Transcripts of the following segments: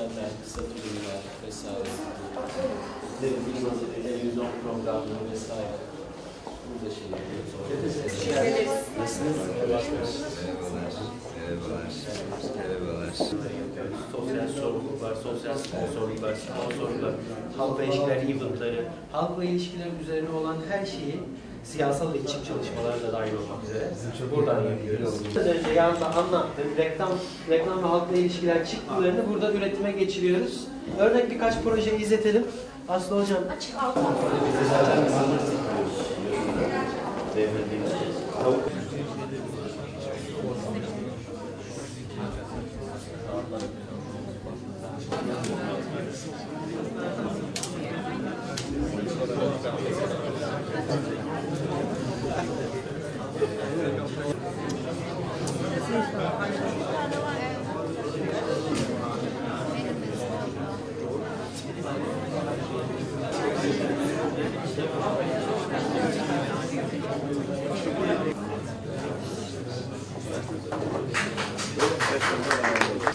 belgeseller, kısa filmler vesaire. Televizyon, televizyon programları vesaire. Burada şey yapıyoruz. Nasılsınız? Merhabalar. Merhabalar. Sosyal sorumluluk var, sosyal sponsorluk var, sponsorluk var, halkla ilişkiler eventları, halkla ilişkiler üzerine olan her şeyi siyasal iletişim çalışmaları da dahil olmak üzere buradan yapıyoruz. Az önce yanında anlattım, reklam, reklam ve halkla ilişkiler çıktılarını burada üretime geçiriyoruz. Örnek birkaç proje izletelim. Aslı Hocam, Açık altın.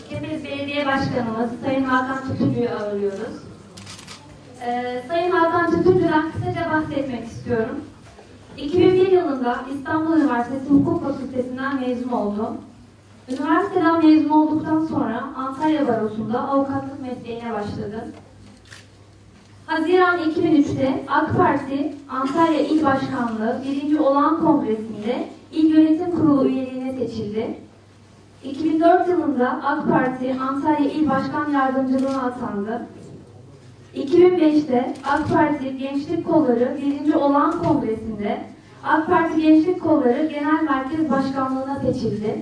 Kepez Belediye Başkanımız Sayın Hakan Tutuncu'yu ağırlıyoruz. Ee, Sayın Hakan Tutuncu'dan kısaca bahsetmek istiyorum. 2001 yılında İstanbul Üniversitesi Hukuk Fakültesinden mezun oldum. Üniversiteden mezun olduktan sonra Antalya Barosu'nda avukatlık mesleğine başladım. Haziran 2003'te AK Parti Antalya İl Başkanlığı 1. Olağan Kongresi'nde İl Yönetim Kurulu üyeliğine seçildi. 2004 yılında AK Parti Antalya İl Başkan Yardımcılığına atandı. 2005'te AK Parti Gençlik Kolları 1. Olağan Kongresi'nde AK Parti Gençlik Kolları Genel Merkez Başkanlığına seçildi.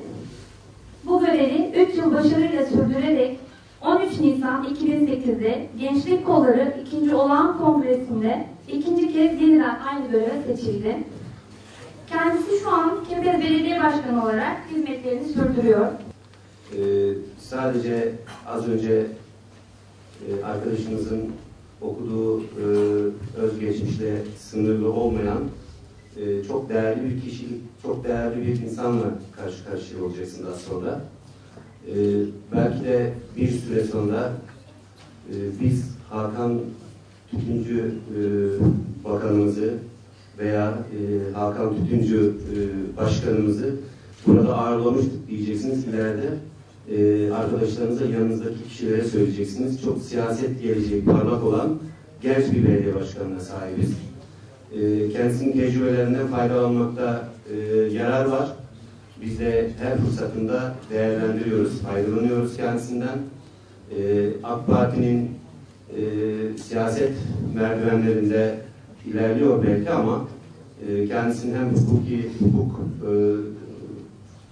Bu görevi 3 yıl başarıyla sürdürerek 13 Nisan 2008'de Gençlik Kolları 2. Olağan Kongresi'nde ikinci kez yeniden aynı göreve seçildi. Kendisi şu an Kepez Belediye Başkanı olarak hizmetlerini sürdürüyor. Ee, sadece az önce e, arkadaşımızın okuduğu e, özgeçmişle sınırlı olmayan e, çok değerli bir kişilik, çok değerli bir insanla karşı karşıya olacaksınız sonra. E, belki de bir süre sonra e, biz Hakan Tütüncü e, Bakanımızı veya e, Hakan Tütüncü e, Başkanımızı burada ağırlamıştık diyeceksiniz. İleride e, arkadaşlarınıza, yanınızdaki kişilere söyleyeceksiniz. Çok siyaset geleceği parlak olan genç bir belediye başkanına sahibiz. E, kendisinin tecrübelerinden faydalanmakta e, yarar var. Biz de her fırsatında değerlendiriyoruz, faydalanıyoruz kendisinden. E, AK Parti'nin e, siyaset merdivenlerinde ilerliyor belki ama e, kendisinin hem hukuki hukuk e,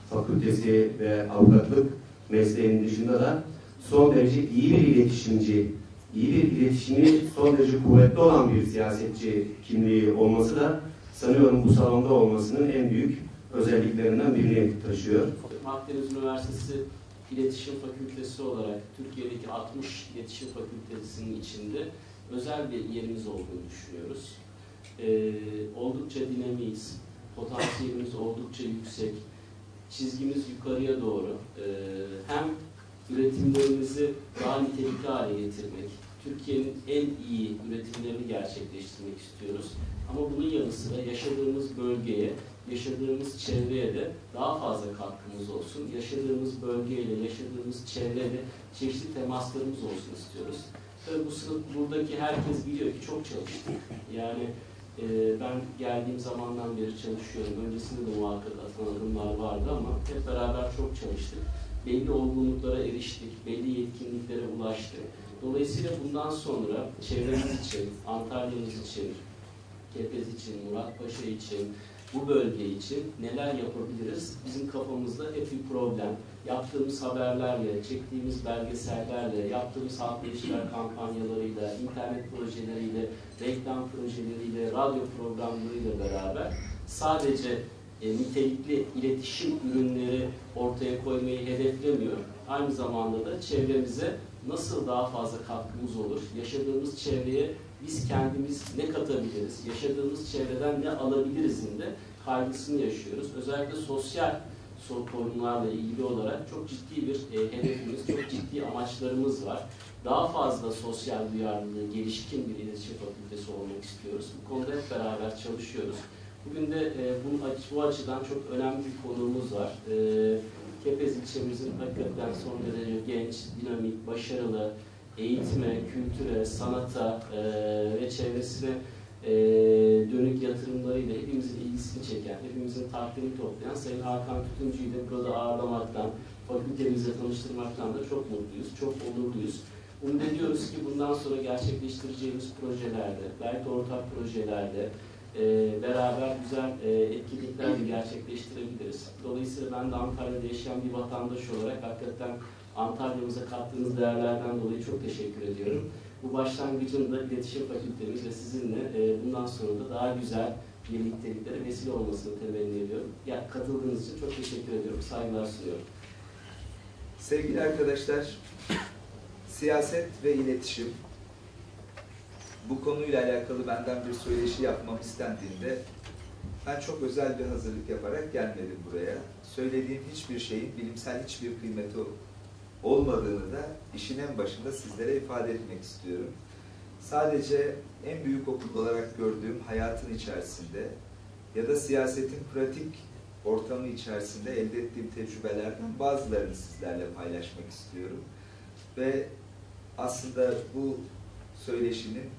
fakültesi ve avukatlık mesleğinin dışında da son derece iyi bir iletişimci, iyi bir iletişimi son derece kuvvetli olan bir siyasetçi kimliği olması da sanıyorum bu salonda olmasının en büyük özelliklerinden birini taşıyor. Akdeniz Üniversitesi İletişim Fakültesi olarak Türkiye'deki 60 iletişim fakültesinin içinde özel bir yerimiz olduğunu düşünüyoruz. Ee, oldukça dinamiyiz, potansiyelimiz oldukça yüksek, çizgimiz yukarıya doğru. Ee, hem üretimlerimizi daha nitelikli hale getirmek, Türkiye'nin en iyi üretimlerini gerçekleştirmek istiyoruz. Ama bunun yanı sıra yaşadığımız bölgeye, yaşadığımız çevreye de daha fazla katkımız olsun. Yaşadığımız bölgeyle, yaşadığımız çevreyle çeşitli temaslarımız olsun istiyoruz. Tabii bu sınıf buradaki herkes biliyor ki çok çalıştık. Yani e, ben geldiğim zamandan beri çalışıyorum. Öncesinde de muhakkak atılan adımlar vardı ama hep beraber çok çalıştık. Belli olgunluklara eriştik, belli yetkinliklere ulaştık. Dolayısıyla bundan sonra çevremiz için, Antalya'mız için, Kepez için, Muratpaşa için, bu bölge için neler yapabiliriz? Bizim kafamızda hep bir problem. Yaptığımız haberlerle, çektiğimiz belgesellerle, yaptığımız halkla ilişkiler kampanyalarıyla, internet projeleriyle, reklam projeleriyle, radyo programlarıyla beraber sadece e, nitelikli iletişim ürünleri ortaya koymayı hedeflemiyor. Aynı zamanda da çevremize nasıl daha fazla katkımız olur, yaşadığımız çevreye biz kendimiz ne katabiliriz, yaşadığımız çevreden ne alabilirizin de kaygısını yaşıyoruz. Özellikle sosyal so- sorunlarla ilgili olarak çok ciddi bir e, hedefimiz, çok ciddi amaçlarımız var. Daha fazla sosyal duyarlılığı, gelişkin bir iletişim fakültesi olmak istiyoruz. Bu konuda hep beraber çalışıyoruz. Bugün de e, bu, bu açıdan çok önemli bir konuğumuz var. E, Kepez ilçemizin hakikaten son derece genç, dinamik, başarılı, eğitime, kültüre, sanata e, ve çevresine e, dönük yatırımlarıyla hepimizin ilgisini çeken, hepimizin takdirini toplayan Sayın Hakan Tütüncü'yü de burada ağırlamaktan, fakültemizle tanıştırmaktan da çok mutluyuz, çok onurluyuz. Umut ediyoruz ki bundan sonra gerçekleştireceğimiz projelerde, belki ortak projelerde e, beraber güzel e, etkinlikler de gerçekleştirebiliriz. Dolayısıyla ben de Antalya'da yaşayan bir vatandaş olarak hakikaten Antalya'mıza kattığınız değerlerden dolayı çok teşekkür ediyorum. Bu başlangıcın da iletişim fakültemiz ve sizinle e, bundan sonra da daha güzel birlikteliklere vesile olmasını temenni ediyorum. Ya, katıldığınız için çok teşekkür ediyorum. Saygılar sunuyorum. Sevgili arkadaşlar, siyaset ve iletişim bu konuyla alakalı benden bir söyleşi yapmam istendiğinde ben çok özel bir hazırlık yaparak gelmedim buraya. Söylediğim hiçbir şeyin bilimsel hiçbir kıymeti olmadığını da işin en başında sizlere ifade etmek istiyorum. Sadece en büyük okul olarak gördüğüm hayatın içerisinde ya da siyasetin pratik ortamı içerisinde elde ettiğim tecrübelerden bazılarını sizlerle paylaşmak istiyorum. Ve aslında bu söyleşinin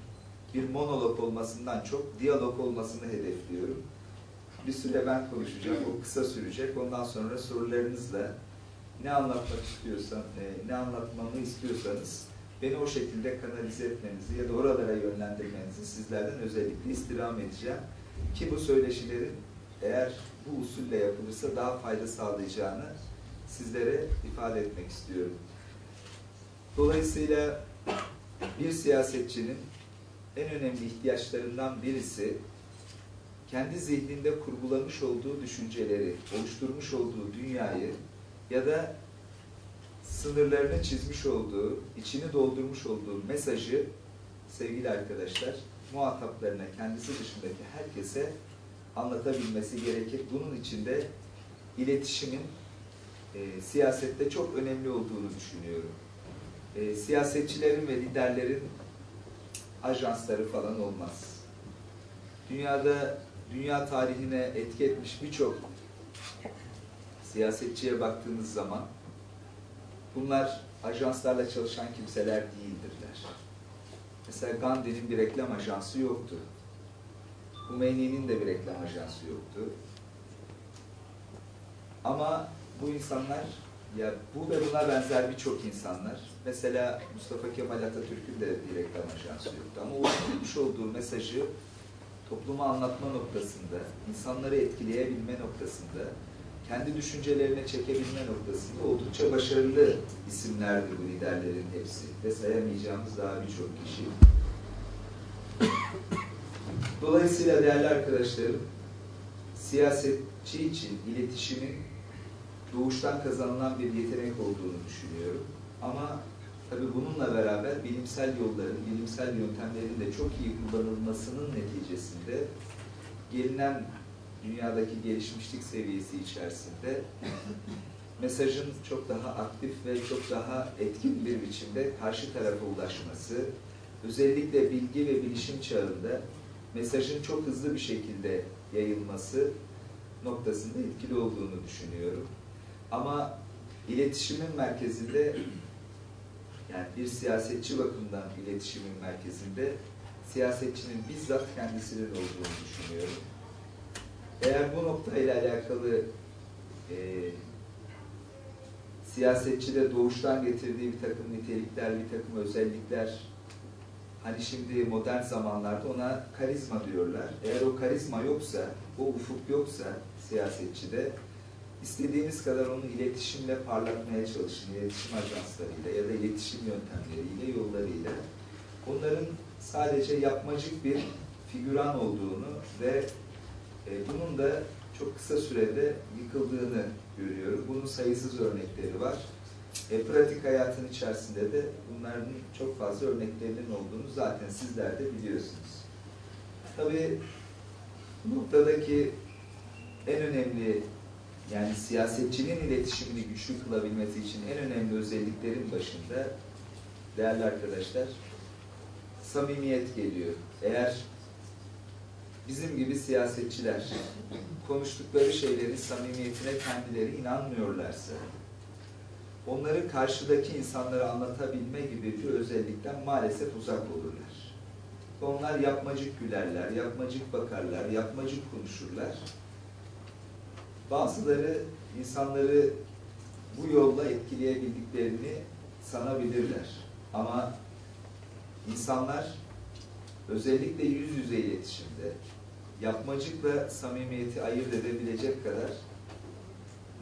bir monolog olmasından çok diyalog olmasını hedefliyorum. Bir süre ben konuşacağım, o kısa sürecek. Ondan sonra sorularınızla ne anlatmak istiyorsan, e, ne anlatmamı istiyorsanız beni o şekilde kanalize etmenizi ya da oralara yönlendirmenizi sizlerden özellikle istirham edeceğim. Ki bu söyleşilerin eğer bu usulle yapılırsa daha fayda sağlayacağını sizlere ifade etmek istiyorum. Dolayısıyla bir siyasetçinin en önemli ihtiyaçlarından birisi kendi zihninde kurgulamış olduğu düşünceleri, oluşturmuş olduğu dünyayı ya da sınırlarını çizmiş olduğu, içini doldurmuş olduğu mesajı sevgili arkadaşlar muhataplarına, kendisi dışındaki herkese anlatabilmesi gerekir. Bunun için de iletişimin e, siyasette çok önemli olduğunu düşünüyorum. E, siyasetçilerin ve liderlerin ajansları falan olmaz. Dünyada dünya tarihine etki etmiş birçok siyasetçiye baktığınız zaman bunlar ajanslarla çalışan kimseler değildirler. Mesela Gandhi'nin bir reklam ajansı yoktu. Hümeyni'nin de bir reklam ajansı yoktu. Ama bu insanlar, ya bu ve buna benzer birçok insanlar, mesela Mustafa Kemal Atatürk'ün de bir reklam ajansı yoktu. Ama o oluşturmuş olduğu mesajı topluma anlatma noktasında, insanları etkileyebilme noktasında, kendi düşüncelerine çekebilme noktasında oldukça başarılı isimlerdi bu liderlerin hepsi. Ve sayamayacağımız daha birçok kişi. Dolayısıyla değerli arkadaşlarım, siyasetçi için iletişimin doğuştan kazanılan bir yetenek olduğunu düşünüyorum. Ama tabii bununla beraber bilimsel yolların, bilimsel yöntemlerin de çok iyi kullanılmasının neticesinde gelinen dünyadaki gelişmişlik seviyesi içerisinde mesajın çok daha aktif ve çok daha etkin bir biçimde karşı tarafa ulaşması, özellikle bilgi ve bilişim çağında mesajın çok hızlı bir şekilde yayılması noktasında etkili olduğunu düşünüyorum. Ama iletişimin merkezinde yani bir siyasetçi bakımından iletişimin merkezinde siyasetçinin bizzat kendisinin olduğunu düşünüyorum. Eğer bu noktayla alakalı e, siyasetçide doğuştan getirdiği bir takım nitelikler, bir takım özellikler hani şimdi modern zamanlarda ona karizma diyorlar. Eğer o karizma yoksa, o ufuk yoksa siyasetçide istediğiniz kadar onu iletişimle parlatmaya çalışın, iletişim ajanslarıyla ya da iletişim yöntemleriyle, yollarıyla. Onların sadece yapmacık bir figüran olduğunu ve e, bunun da çok kısa sürede yıkıldığını görüyorum. Bunun sayısız örnekleri var. E, pratik hayatın içerisinde de bunların çok fazla örneklerinin olduğunu zaten sizler de biliyorsunuz. Tabii bu noktadaki en önemli yani siyasetçinin iletişimini güçlü kılabilmesi için en önemli özelliklerin başında değerli arkadaşlar samimiyet geliyor. Eğer bizim gibi siyasetçiler konuştukları şeylerin samimiyetine kendileri inanmıyorlarsa onları karşıdaki insanlara anlatabilme gibi bir özellikten maalesef uzak olurlar. Onlar yapmacık gülerler, yapmacık bakarlar, yapmacık konuşurlar. Bazıları insanları bu yolla etkileyebildiklerini sanabilirler. Ama insanlar özellikle yüz yüze iletişimde yapmacıkla samimiyeti ayırt edebilecek kadar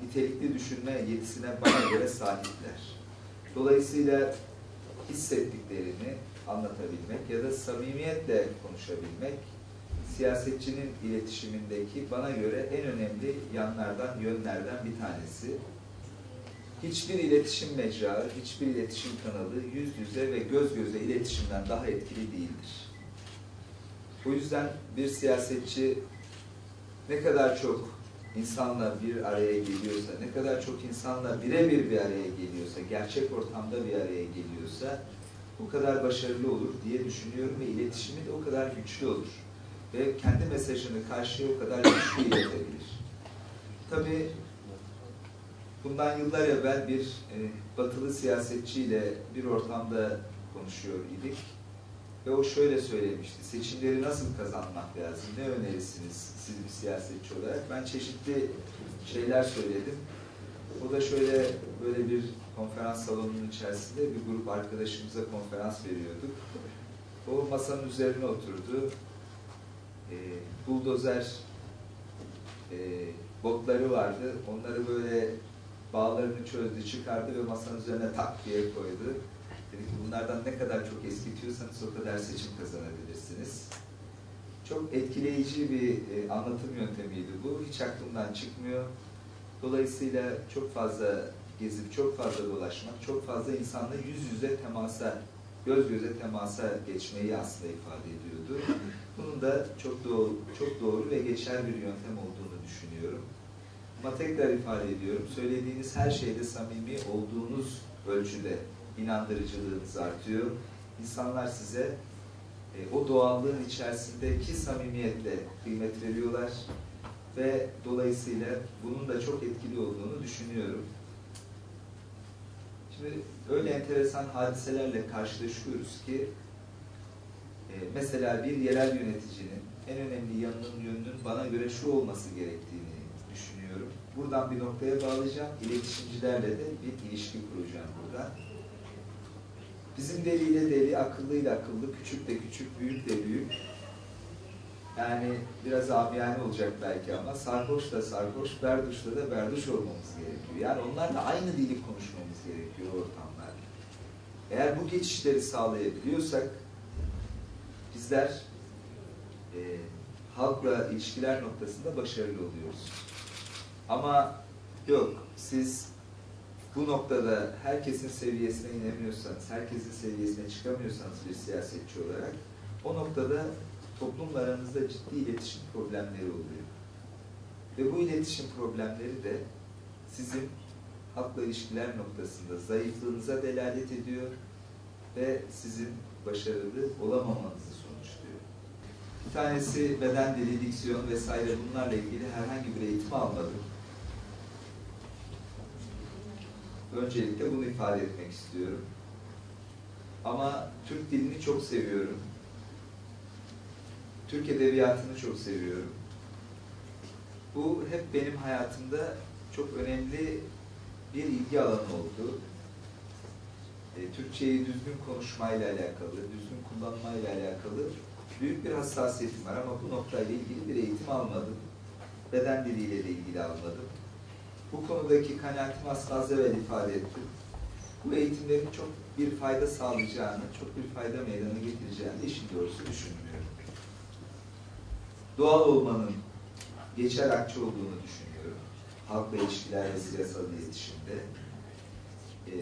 nitelikli düşünme yetisine bana göre sahipler. Dolayısıyla hissettiklerini anlatabilmek ya da samimiyetle konuşabilmek siyasetçinin iletişimindeki bana göre en önemli yanlardan, yönlerden bir tanesi. Hiçbir iletişim mecra, hiçbir iletişim kanalı yüz yüze ve göz göze iletişimden daha etkili değildir. O yüzden bir siyasetçi ne kadar çok insanla bir araya geliyorsa, ne kadar çok insanla birebir bir araya geliyorsa, gerçek ortamda bir araya geliyorsa o kadar başarılı olur diye düşünüyorum ve iletişimi de o kadar güçlü olur. Ve kendi mesajını karşıya o kadar güçlü iletebilir. Tabii bundan yıllar evvel bir e, batılı siyasetçiyle bir ortamda konuşuyor idik. Ve o şöyle söylemişti, seçimleri nasıl kazanmak lazım, ne önerirsiniz siz bir siyasetçi olarak? Ben çeşitli şeyler söyledim. O da şöyle böyle bir konferans salonunun içerisinde bir grup arkadaşımıza konferans veriyorduk. O masanın üzerine oturdu. E, buldozer e, botları vardı. Onları böyle bağlarını çözdü, çıkardı ve masanın üzerine tak diye koydu. Dedi ki bunlardan ne kadar çok eskitiyorsanız o kadar seçim kazanabilirsiniz. Çok etkileyici bir e, anlatım yöntemiydi bu. Hiç aklımdan çıkmıyor. Dolayısıyla çok fazla gezip, çok fazla dolaşmak, çok fazla insanla yüz yüze temasa, göz göze temasa geçmeyi aslında ifade ediyordu. Bunun da çok doğru, çok doğru ve geçer bir yöntem olduğunu düşünüyorum. Ama tekrar ifade ediyorum, söylediğiniz her şeyde samimi olduğunuz ölçüde inandırıcılığınız artıyor. İnsanlar size e, o doğallığın içerisindeki samimiyetle kıymet veriyorlar ve dolayısıyla bunun da çok etkili olduğunu düşünüyorum. Şimdi öyle enteresan hadiselerle karşılaşıyoruz ki e, mesela bir yerel yöneticinin en önemli yanının yönünün bana göre şu olması gerektiğini düşünüyorum. Buradan bir noktaya bağlayacağım. İletişimcilerle de bir ilişki kuracağım burada. Bizim deliyle deli, akıllıyla akıllı, küçük de küçük, büyük de büyük. Yani biraz amiyane olacak belki ama sarhoş da sarhoş, berduşla da berduş olmamız gerekiyor. Yani onlarla aynı dili konuşmamız gerekiyor ortamlarda. Eğer bu geçişleri sağlayabiliyorsak bizler e, halkla ilişkiler noktasında başarılı oluyoruz. Ama yok, siz bu noktada herkesin seviyesine inemiyorsanız, herkesin seviyesine çıkamıyorsanız bir siyasetçi olarak o noktada toplumla aranızda ciddi iletişim problemleri oluyor. Ve bu iletişim problemleri de sizin halkla ilişkiler noktasında zayıflığınıza delalet ediyor ve sizin başarılı olamamanızı sonuçluyor. Bir tanesi beden dili, diksiyon vesaire bunlarla ilgili herhangi bir eğitim almadım. Öncelikle bunu ifade etmek istiyorum. Ama Türk dilini çok seviyorum. Türk edebiyatını çok seviyorum. Bu hep benim hayatımda çok önemli bir ilgi alanı oldu. E, Türkçeyi düzgün konuşmayla alakalı, düzgün kullanmayla alakalı büyük bir hassasiyetim var ama bu noktayla ilgili bir eğitim almadım. Beden diliyle de ilgili almadım. Bu konudaki kanaatimi asla az evvel ifade ettim. Bu eğitimlerin çok bir fayda sağlayacağını, çok bir fayda meydana getireceğini işin doğrusu düşünmüyorum. Doğal olmanın geçer akçe olduğunu düşünüyorum. Halkla ilişkiler ve siyasal iletişimde. E,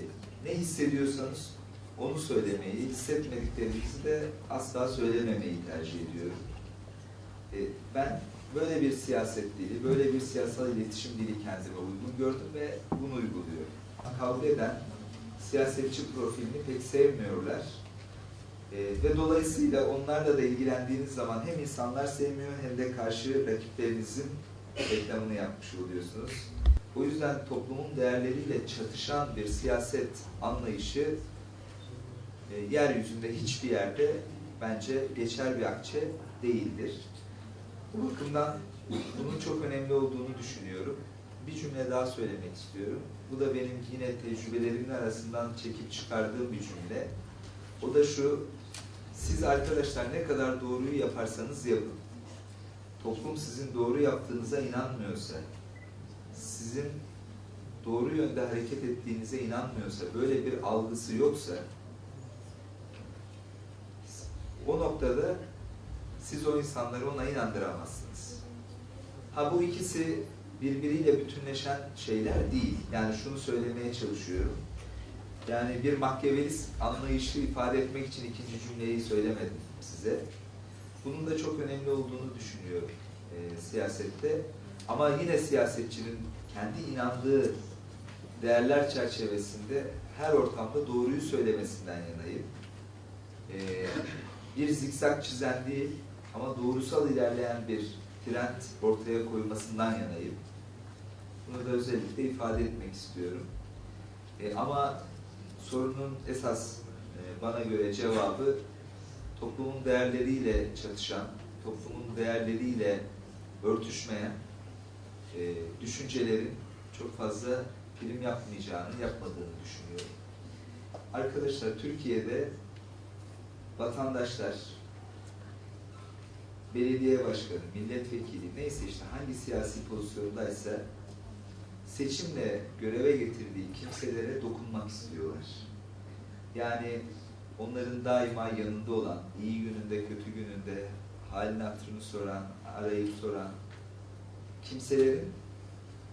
ne hissediyorsanız onu söylemeyi, hissetmediklerinizi de asla söylememeyi tercih ediyorum. E, ben böyle bir siyaset dili, böyle bir siyasal iletişim dili kendime uygun gördüm ve bunu uyguluyorum. Kabul eden siyasetçi profilini pek sevmiyorlar. Ee, ve dolayısıyla onlarla da ilgilendiğiniz zaman hem insanlar sevmiyor hem de karşı rakiplerinizin reklamını yapmış oluyorsunuz. O yüzden toplumun değerleriyle çatışan bir siyaset anlayışı e, yeryüzünde hiçbir yerde bence geçer bir akçe değildir. Bu bakımdan bunun çok önemli olduğunu düşünüyorum. Bir cümle daha söylemek istiyorum. Bu da benim yine tecrübelerimin arasından çekip çıkardığım bir cümle. O da şu, siz arkadaşlar ne kadar doğruyu yaparsanız yapın. Toplum sizin doğru yaptığınıza inanmıyorsa, sizin doğru yönde hareket ettiğinize inanmıyorsa, böyle bir algısı yoksa, o noktada siz o insanları ona inandıramazsınız. Ha bu ikisi birbiriyle bütünleşen şeyler değil. Yani şunu söylemeye çalışıyorum. Yani bir makyavelist anlayışı ifade etmek için ikinci cümleyi söylemedim size. Bunun da çok önemli olduğunu düşünüyorum e, siyasette. Ama yine siyasetçinin kendi inandığı değerler çerçevesinde her ortamda doğruyu söylemesinden yanayım. E, bir zikzak çizen değil ama doğrusal ilerleyen bir trend ortaya koymasından yanayım. Bunu da özellikle ifade etmek istiyorum. E, ama sorunun esas e, bana göre cevabı toplumun değerleriyle çatışan, toplumun değerleriyle örtüşmeyen e, düşüncelerin çok fazla prim yapmayacağını, yapmadığını düşünüyorum. Arkadaşlar Türkiye'de vatandaşlar, belediye başkanı, milletvekili neyse işte hangi siyasi pozisyondaysa seçimle göreve getirdiği kimselere dokunmak istiyorlar. Yani onların daima yanında olan, iyi gününde, kötü gününde halini hatırını soran, arayıp soran kimselerin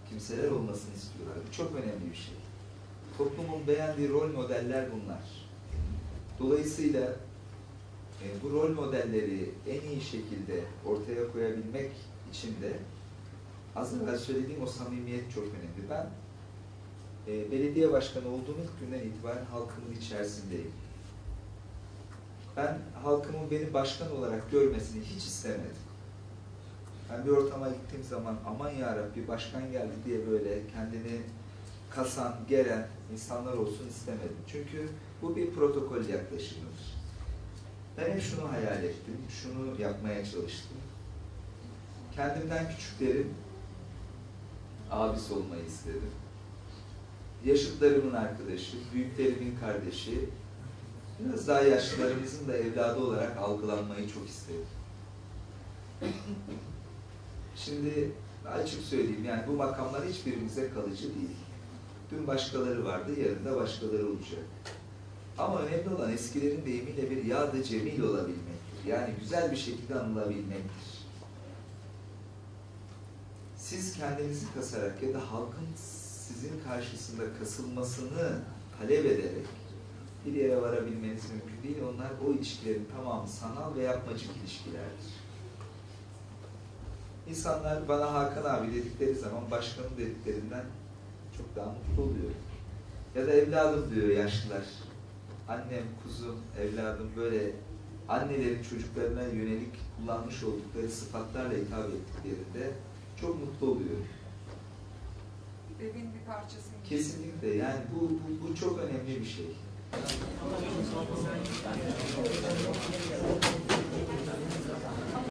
kimseler olmasını istiyorlar. Bu çok önemli bir şey. Toplumun beğendiği rol modeller bunlar. Dolayısıyla e, bu rol modelleri en iyi şekilde ortaya koyabilmek için de az evvel söylediğim o samimiyet çok önemli. Ben e, belediye başkanı olduğum ilk günden itibaren halkımın içerisindeyim. Ben halkımın beni başkan olarak görmesini hiç istemedim. Ben bir ortama gittiğim zaman aman yarabbi başkan geldi diye böyle kendini kasan, geren insanlar olsun istemedim. Çünkü bu bir protokol yaklaşımıdır. Ben hep şunu hayal ettim, şunu yapmaya çalıştım. Kendimden küçüklerin abisi olmayı istedim. Yaşıtlarımın arkadaşı, büyüklerimin kardeşi, biraz daha yaşlılarımızın da evladı olarak algılanmayı çok istedim. Şimdi açık söyleyeyim yani bu makamlar hiçbirimize kalıcı değil. Dün başkaları vardı, yarın da başkaları olacak. Ama önemli olan eskilerin deyimiyle bir yad-ı cemil olabilmektir. Yani güzel bir şekilde anılabilmektir. Siz kendinizi kasarak ya da halkın sizin karşısında kasılmasını talep ederek bir yere varabilmeniz mümkün değil. Onlar o ilişkilerin tamamı sanal ve yapmacık ilişkilerdir. İnsanlar bana Hakan abi dedikleri zaman başkanım dediklerinden çok daha mutlu oluyor. Ya da evladım diyor yaşlılar. Annem, kuzum, evladım böyle annelerin çocuklarına yönelik kullanmış oldukları sıfatlarla hitap ettiklerinde çok mutlu oluyor. Evin bir parçası. Kesinlikle yani bu, bu, bu çok önemli bir şey.